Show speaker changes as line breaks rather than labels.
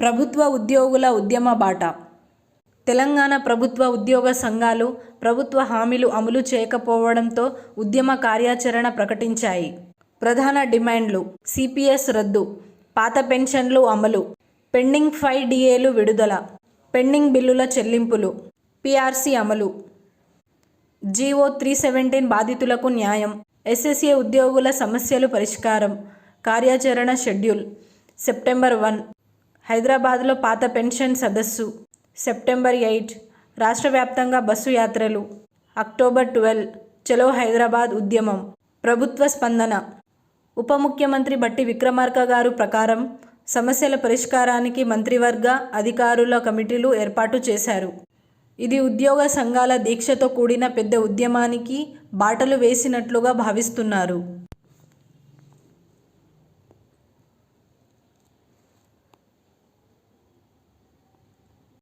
ప్రభుత్వ ఉద్యోగుల ఉద్యమ బాట. తెలంగాణ ప్రభుత్వ ఉద్యోగ సంఘాలు ప్రభుత్వ హామీలు అమలు చేయకపోవడంతో ఉద్యమ కార్యాచరణ ప్రకటించాయి. ప్రధాన డిమాండ్లు సిపిఎస్ రద్దు పాత పెన్షన్లు అమలు పెండింగ్ ఫైవ్ డిఏలు విడుదల పెండింగ్ బిల్లుల చెల్లింపులు పిఆర్సీ అమలు. జీవో త్రీ సెవెంటీన్ బాధితులకు న్యాయం ఎస్ఎస్ఏ ఉద్యోగుల సమస్యలు పరిష్కారం కార్యాచరణ షెడ్యూల్ సెప్టెంబర్ వన్. హైదరాబాద్లో పాత పెన్షన్ సదస్సు సెప్టెంబర్ ఎయిట్ రాష్ట్ర వ్యాప్తంగా బస్సు యాత్రలు అక్టోబర్ ట్వెల్వ్ చలో హైదరాబాద్ ఉద్యమం ప్రభుత్వ స్పందన. ఉప ముఖ్యమంత్రి బట్టి విక్రమార్క గారు ప్రకారం సమస్యల పరిష్కారానికి మంత్రివర్గ అధికారుల కమిటీలు ఏర్పాటు చేశారు. ఇది ఉద్యోగ సంఘాల దీక్షతో కూడిన పెద్ద ఉద్యమానికి బాటలు వేసినట్లుగా భావిస్తున్నారు.